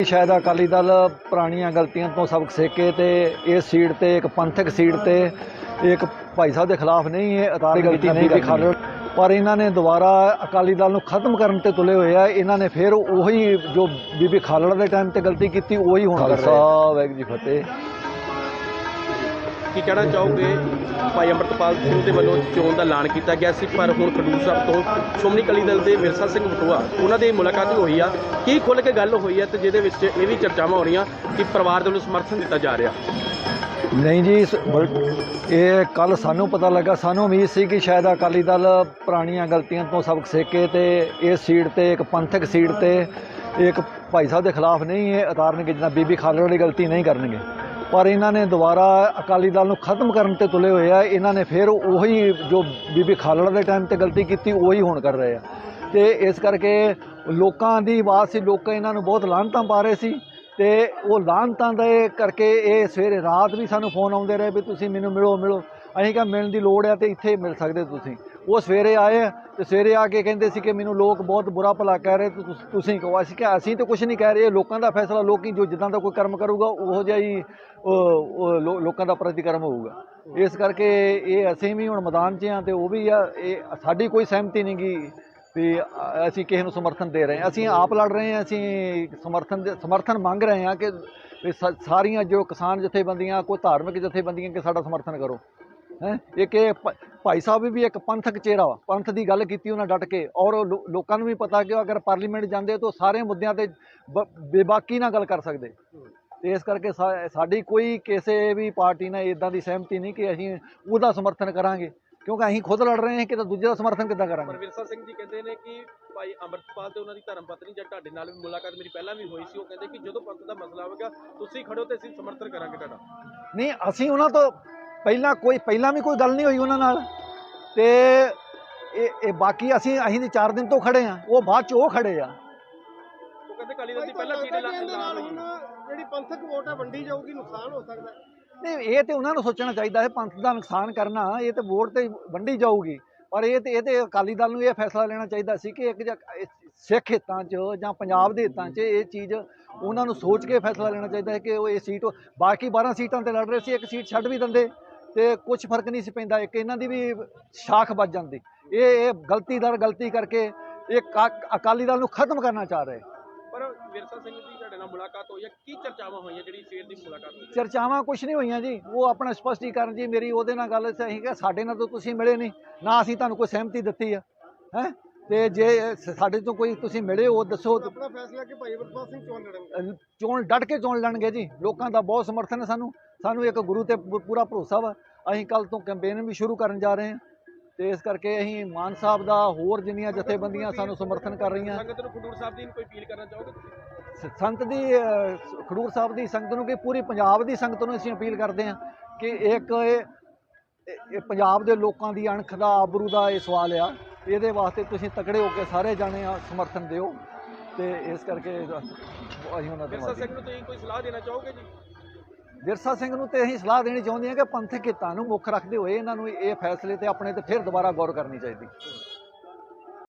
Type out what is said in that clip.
ਸ਼ਾਇਦ ਅਕਾਲੀ ਦਲ ਪੁਰਾਣੀਆਂ ਗਲਤੀਆਂ ਤੋਂ ਸਬਕ ਸਿੱਕੇ ਤੇ ਇਸ ਸੀਟ ਤੇ ਇੱਕ ਪੰਥਕ ਸੀਟ ਤੇ ਇੱਕ ਭਾਈ ਸਾਹਿਬ ਦੇ ਖਿਲਾਫ ਨਹੀਂ ਹੈ ਅਤਾਰੀ ਗਲਤੀ ਨਹੀਂ ਕਰਨੀ ਪਰ ਇਹਨਾਂ ਨੇ ਦੁਬਾਰਾ ਅਕਾਲੀ ਦਲ ਨੂੰ ਖਤਮ ਕਰਨ ਤੇ ਤੁਲੇ ਹੋਏ ਆ। ਇਹਨਾਂ ਨੇ ਫਿਰ ਉਹੀ ਜੋ ਬੀਬੀ ਖਾਲੜਾ ਦੇ ਟਾਈਮ ਤੇ ਗਲਤੀ ਕੀਤੀ ਉਹੀ ਹੁਣ ਕਰ ਰਹੇ ਵਾਹਿਗੁਰੂ ਜੀ ਫਤਿਹ। ਕੀ ਕਹਿਣਾ ਚਾਹੋਗੇ? ਭਾਈ ਅੰਮ੍ਰਿਤਪਾਲ ਸਿੰਘ ਦੇ ਵੱਲੋਂ ਚੋਣ ਦਾ ਐਲਾਨ ਕੀਤਾ ਗਿਆ ਸੀ, ਪਰ ਹੁਣ ਖਡੂਰ ਸਾਹਿਬ ਤੋਂ ਸ਼੍ਰੋਮਣੀ ਅਕਾਲੀ ਦਲ ਦੇ ਵਿਰਸਾ ਸਿੰਘ ਬਟੂਆ ਉਹਨਾਂ ਦੀ ਮੁਲਾਕਾਤ ਵੀ ਹੋਈ ਆ। ਕੀ ਖੁੱਲ ਕੇ ਗੱਲ ਹੋਈ ਆ ਤੇ ਜਿਹਦੇ ਵਿੱਚ ਇਹ ਵੀ ਚਰਚਾਵਾਂ ਹੋ ਰਹੀਆਂ ਕਿ ਪਰਿਵਾਰ ਦੇ ਵੱਲੋਂ ਸਮਰਥਨ ਦਿੱਤਾ ਜਾ ਰਿਹਾ? ਨਹੀਂ ਜੀ ਇਹ ਕੱਲ ਸਾਨੂੰ ਪਤਾ ਲੱਗਾ, ਸਾਨੂੰ ਉਮੀਦ ਸੀ ਕਿ ਸ਼ਾਇਦ ਅਕਾਲੀ ਦਲ ਪੁਰਾਣੀਆਂ ਗਲਤੀਆਂ ਤੋਂ ਸਬਕ ਸਿੱਕੇ ਤੇ ਇਸ ਸੀਟ ਤੇ, ਇੱਕ ਪੰਥਕ ਸੀਟ ਤੇ, ਇੱਕ ਭਾਈ ਸਾਹਿਬ ਦੇ ਖਿਲਾਫ ਨਹੀਂ, ਇਹ ਉਤਾਰਨਗੇ ਜਿੱਦਾਂ ਬੀਬੀ ਖਾਲੜਾ ਵਾਲੀ ਗਲਤੀ ਨਹੀਂ ਕਰਨਗੇ। ਪਰ ਇਹਨਾਂ ਨੇ ਦੁਬਾਰਾ ਅਕਾਲੀ ਦਲ ਨੂੰ ਖਤਮ ਕਰਨ ਤੇ ਤੁਲੇ ਹੋਏ ਆ। ਇਹਨਾਂ ਨੇ ਫਿਰ ਉਹੀ ਜੋ ਬੀਬੀ ਖਾਲੜਾ ਦੇ ਟਾਈਮ ਤੇ ਗਲਤੀ ਕੀਤੀ, ਉਹੀ ਹੁਣ ਕਰ ਰਹੇ ਆ। ਤੇ ਇਸ ਕਰਕੇ ਲੋਕਾਂ ਦੀ ਆਵਾਜ਼ ਸੀ, ਲੋਕ ਇਹਨਾਂ ਨੂੰ ਬਹੁਤ ਲਾਹਨਤਾਂ ਪਾ ਰਹੇ ਸੀ। ਤੇ ਉਹ ਲਾਹਨਤਾਂ ਦੇ ਕਰਕੇ ਇਹ ਸਵੇਰੇ ਰਾਤ ਵੀ ਸਾਨੂੰ ਫੋਨ ਆਉਂਦੇ ਰਹੇ ਵੀ ਤੁਸੀਂ ਮੈਨੂੰ ਮਿਲੋ ਮਿਲੋ। ਅਸੀਂ ਕਿਹਾ, ਮਿਲਣ ਦੀ ਲੋੜ ਹੈ ਤੇ ਇੱਥੇ ਮਿਲ ਸਕਦੇ ਤੁਸੀਂ। ਉਹ ਸਵੇਰੇ ਆਏ ਤੇ ਸਵੇਰੇ ਆ ਕੇ ਕਹਿੰਦੇ ਸੀ ਕਿ ਮੈਨੂੰ ਲੋਕ ਬਹੁਤ ਬੁਰਾ ਭਲਾ ਕਹਿ ਰਹੇ, ਤੁਸੀਂ ਕਹੋ। ਅਸੀਂ ਕਿਹਾ, ਅਸੀਂ ਤਾਂ ਕੁਝ ਨਹੀਂ ਕਹਿ ਰਹੇ, ਇਹ ਲੋਕਾਂ ਦਾ ਫੈਸਲਾ, ਲੋਕੀ ਜੋ ਜਿੱਦਾਂ ਦਾ ਕੋਈ ਕਰਮ ਕਰੂਗਾ, ਉਹੋ ਜਿਹਾ ਹੀ ਉਹ- ਲੋਕਾਂ ਦਾ ਪ੍ਰਤੀਕਰਮ ਹੋਊਗਾ। ਇਸ ਕਰਕੇ ਇਹ ਅਸੀਂ ਵੀ ਹੁਣ ਮੈਦਾਨ 'ਚ ਆ ਤੇ ਉਹ ਵੀ ਆ, ਇਹ ਸਾਡੀ ਕੋਈ ਸਹਿਮਤੀ ਨਹੀਂ ਗੀ ਵੀ ਅਸੀਂ ਕਿਸੇ ਨੂੰ ਸਮਰਥਨ ਦੇ ਰਹੇ ਹਾਂ। ਅਸੀਂ ਆਪ ਲੜ ਰਹੇ ਹਾਂ, ਅਸੀਂ ਸਮਰਥਨ ਦੇ, ਸਮਰਥਨ ਮੰਗ ਰਹੇ ਹਾਂ ਕਿ ਸਾਰੀਆਂ ਜੋ ਕਿਸਾਨ ਜਥੇਬੰਦੀਆਂ, ਕੋਈ ਧਾਰਮਿਕ ਜਥੇਬੰਦੀਆਂ ਕਿ ਸਾਡਾ ਸਮਰਥਨ ਕਰੋ। ਹੈ? ਇੱਕ ਇਹ ਭ- ਭਾਈ ਸਾਹਿਬ ਵੀ ਇੱਕ ਪੰਥਕ ਚਿਹਰਾ ਵਾ ਪੰਥ ਦੀ ਗੱਲ ਕੀਤੀ ਉਹਨਾਂ ਡਟ ਕੇ ਔਰ ਲੋਕਾਂ ਨੂੰ ਵੀ ਪਤਾ ਕਿ ਅਗਰ ਪਾਰਲੀਮੈਂਟ ਜਾਂਦੇ ਤਾਂ ਸਾਰੇ ਮੁੱਦਿਆਂ ਤੇ ਬੇਬਾਕੀ ਨਾਲ ਗੱਲ ਕਰ ਸਕਦੇ। ਤੇ ਇਸ ਕਰਕੇ ਸਾਡੀ ਕੋਈ ਕਿਸੇ ਵੀ ਪਾਰਟੀ ਨਾਲ ਇਦਾਂ ਦੀ ਸਹਿਮਤੀ ਨਹੀਂ ਕਿ ਅਸੀਂ ਉਹਦਾ ਸਮਰਥਨ ਕਰਾਂਗੇ ਕਿਉਂਕਿ ਅਸੀਂ ਖੁਦ ਲੜ ਰਹੇ ਹਾਂ ਕਿ ਤਾਂ ਦੂਜੇ ਦਾ ਸਮਰਥਨ ਕਿੱਦਾਂ ਕਰਾਂਗੇ। ਪਰ ਵਿਰਸਾ ਸਿੰਘ ਜੀ ਕਹਿੰਦੇ ਨੇ ਕਿ ਭਾਈ ਅੰਮ੍ਰਿਤਪਾਲ ਤੇ ਉਹਨਾਂ ਦੀ ਧਰਮ ਪਤਨੀ ਜਦ ਤੁਹਾਡੇ ਨਾਲ ਵੀ ਮੁਲਾਕਾਤ ਮੇਰੀ ਪਹਿਲਾਂ ਵੀ ਹੋਈ ਸੀ ਉਹ ਕਹਿੰਦੇ ਕਿ ਜਦੋਂ ਪੰਥ ਦਾ ਮਸਲਾ ਆਵੇਗਾ ਤੁਸੀਂ ਖੜੋ ਤੇ ਅਸੀਂ ਸਮਰਥਨ ਕਰਾਂਗੇ ਤੁਹਾਡਾ। ਨਹੀਂ ਅਸੀਂ ਉਹਨਾਂ ਤੋਂ ਪਹਿਲਾਂ ਕੋਈ ਪਹਿਲਾਂ ਵੀ ਕੋਈ ਗੱਲ ਨਹੀਂ ਹੋਈ ਉਹਨਾਂ ਨਾਲ। ਤੇ ਇਹ ਇਹ ਬਾਕੀ ਅਸੀਂ ਅਸੀਂ ਦੇ 4 ਦਿਨ ਤੋਂ ਖੜੇ ਆ ਉਹ ਬਾਅਦ ਚ ਉਹ ਖੜੇ ਆ। ਉਹ ਕਹਿੰਦੇ ਕਾਲੀ ਦਲ ਦੀ ਪਹਿਲਾਂ ਸੀਟ ਜਿਹੜੀ ਪੰਥਕ ਵੋਟ ਆ ਵੰਡੀ ਜਾਊਗੀ ਨੁਕਸਾਨ ਹੋ ਸਕਦਾ। ਨਹੀਂ ਇਹ ਤੇ ਉਹਨਾਂ ਨੂੰ ਸੋਚਣਾ ਚਾਹੀਦਾ ਹੈ ਪੰਥ ਦਾ ਨੁਕਸਾਨ ਕਰਨਾ ਇਹ ਤੇ ਵੋਟ ਤੇ ਵੰਡੀ ਜਾਊਗੀ। ਪਰ ਇਹ ਤੇ ਇਹ ਤੇ ਅਕਾਲੀ ਦਲ ਨੂੰ ਇਹ ਫੈਸਲਾ ਲੈਣਾ ਚਾਹੀਦਾ ਸੀ ਕਿ ਇੱਕ ਸਿੱਖ ਹਿੱਤਾਂ 'ਚ ਜਾਂ ਪੰਜਾਬ ਦੇ ਹਿੱਤਾਂ 'ਚ ਇਹ ਚੀਜ਼ ਉਹਨਾਂ ਨੂੰ ਸੋਚ ਕੇ ਫੈਸਲਾ ਲੈਣਾ ਚਾਹੀਦਾ ਹੈ ਕਿ ਉਹ ਇਹ ਸੀਟ ਬਾਕੀ 12 ਸੀਟਾਂ ਤੇ ਲੜ ਰਹੇ ਸੀ ਇੱਕ ਸੀਟ ਛੱਡ ਵੀ ਦਿੰਦੇ। ਤੇ ਕੁਝ ਫ਼ਰਕ ਨਹੀਂ ਸੀ ਪੈਂਦਾ ਇੱਕ ਇਹਨਾਂ ਦੀ ਵੀ ਸ਼ਾਖ ਵੱਜ ਜਾਂਦੀ। ਇਹ ਇਹ ਗਲਤੀ ਦਰ ਗਲਤੀ ਕਰਕੇ ਇਹ ਅਕਾਲੀ ਦਲ ਨੂੰ ਖਤਮ ਕਰਨਾ ਚਾਹ ਰਹੇ। ਪਰ ਵਿਰਸਾ ਸਿੰਘ ਦੀ ਤੁਹਾਡੇ ਨਾਲ ਮੁਲਾਕਾਤ ਹੋਈ ਹੈ ਕੀ ਚਰਚਾਵਾਂ ਹੋਈਆਂ ਜਿਹੜੀ ਸਵੇਰ ਦੀ ਮੁਲਾਕਾਤ ਹੋਈ? ਚਰਚਾਵਾਂ ਕੁਝ ਨਹੀਂ ਹੋਈਆਂ ਜੀ ਉਹ ਆਪਣਾ ਸਪਸ਼ਟੀਕਰਨ ਜੀ ਮੇਰੀ ਉਹਦੇ ਨਾਲ ਗੱਲ ਸਹੀ ਕਿ ਸਾਡੇ ਨਾਲ ਤਾਂ ਤੁਸੀਂ ਮਿਲੇ ਨਹੀਂ ਨਾ ਅਸੀਂ ਤੁਹਾਨੂੰ ਕੋਈ ਸਹਿਮਤੀ ਦਿੱਤੀ ਆ ਹੈ? ਤੇ ਜੇ ਸਾਡੇ ਤੋਂ ਕੋਈ ਤੁਸੀਂ ਮਿਲੇ ਹੋ ਦੱਸੋ। ਆਪਣਾ ਫੈਸਲਾ ਕਿ ਭਾਈ ਅਮਰਪਾਲ ਸਿੰਘ ਚੋਣ ਲੜਨਗੇ। ਚੋਣ ਡਟ ਕੇ ਚੋਣ ਲੜਨਗੇ ਜੀ ਲੋਕਾਂ ਦਾ ਬਹੁਤ ਸਮਰਥਨ ਹੈ ਸਾਨੂੰ ਸਾਨੂੰ ਇੱਕ ਗੁਰੂ ਤੇ ਪੂਰਾ ਭਰੋਸਾ ਵਾ। ਅਸੀਂ ਕੱਲ ਤੋਂ ਕੈਂਪੇਨ ਵੀ ਸ਼ੁਰੂ ਕਰਨ ਜਾ ਰਹੇ ਹਾਂ ਤੇ ਇਸ ਕਰਕੇ ਅਸੀਂ ਮਾਨ ਸਾਹਿਬ ਦਾ ਹੋਰ ਜਿੰਨੀਆਂ ਜਥੇਬੰਦੀਆਂ ਸਾਨੂੰ ਸਮਰਥਨ ਕਰ ਰਹੀਆਂ। ਸੰਗਤ ਨੂੰ ਖਡੂਰ ਸਾਹਿਬ ਦੀ ਕੋਈ ਅਪੀਲ ਕਰਨਾ ਚਾਹੋਗੇ ਤੁਸੀਂ? ਸੰਤ ਦੀ ਖਡੂਰ ਸਾਹਿਬ ਦੀ ਸੰਗਤ ਨੂੰ ਕਿ ਪੂਰੀ ਪੰਜਾਬ ਦੀ ਸੰਗਤ ਨੂੰ ਅਸੀਂ ਅਪੀਲ ਕਰਦੇ ਹਾਂ ਕਿ ਇੱਕ ਇਹ ਪੰਜਾਬ ਦੇ ਲੋਕਾਂ ਦੀ ਅਣਖ ਦਾ ਆਬਰੂ ਦਾ ਇਹ ਸਵਾਲ ਆ। ਇਹਦੇ ਵਾਸਤੇ ਤੁਸੀਂ ਤਕੜੇ ਹੋ ਕੇ ਸਾਰੇ ਜਾਣੇ ਆ ਸਮਰਥਨ ਦਿਓ ਤੇ ਇਸ ਕਰਕੇ ਅਸੀਂ ਉਹਨਾਂ ਦੇ ਸਿੰਘ ਨੂੰ ਤੁਸੀਂ ਕੋਈ ਸਲਾਹ ਦੇਣਾ ਚਾਹੋਗੇ ਜੀ? ਵਿਰਸਾ ਸਿੰਘ ਨੂੰ ਤੇ ਅਸੀਂ ਸਲਾਹ ਦੇਣੀ ਚਾਹੁੰਦੇ ਹਾਂ ਕਿ ਪੰਥਕ ਹਿੱਤਾਂ ਨੂੰ ਮੁੱਖ ਰੱਖਦੇ ਹੋਏ ਇਹਨਾਂ ਨੂੰ ਇਹ ਫੈਸਲੇ ਤੇ ਆਪਣੇ ਤੇ ਫਿਰ ਦੁਬਾਰਾ ਗੌਰ ਕਰਨੀ ਚਾਹੀਦੀ।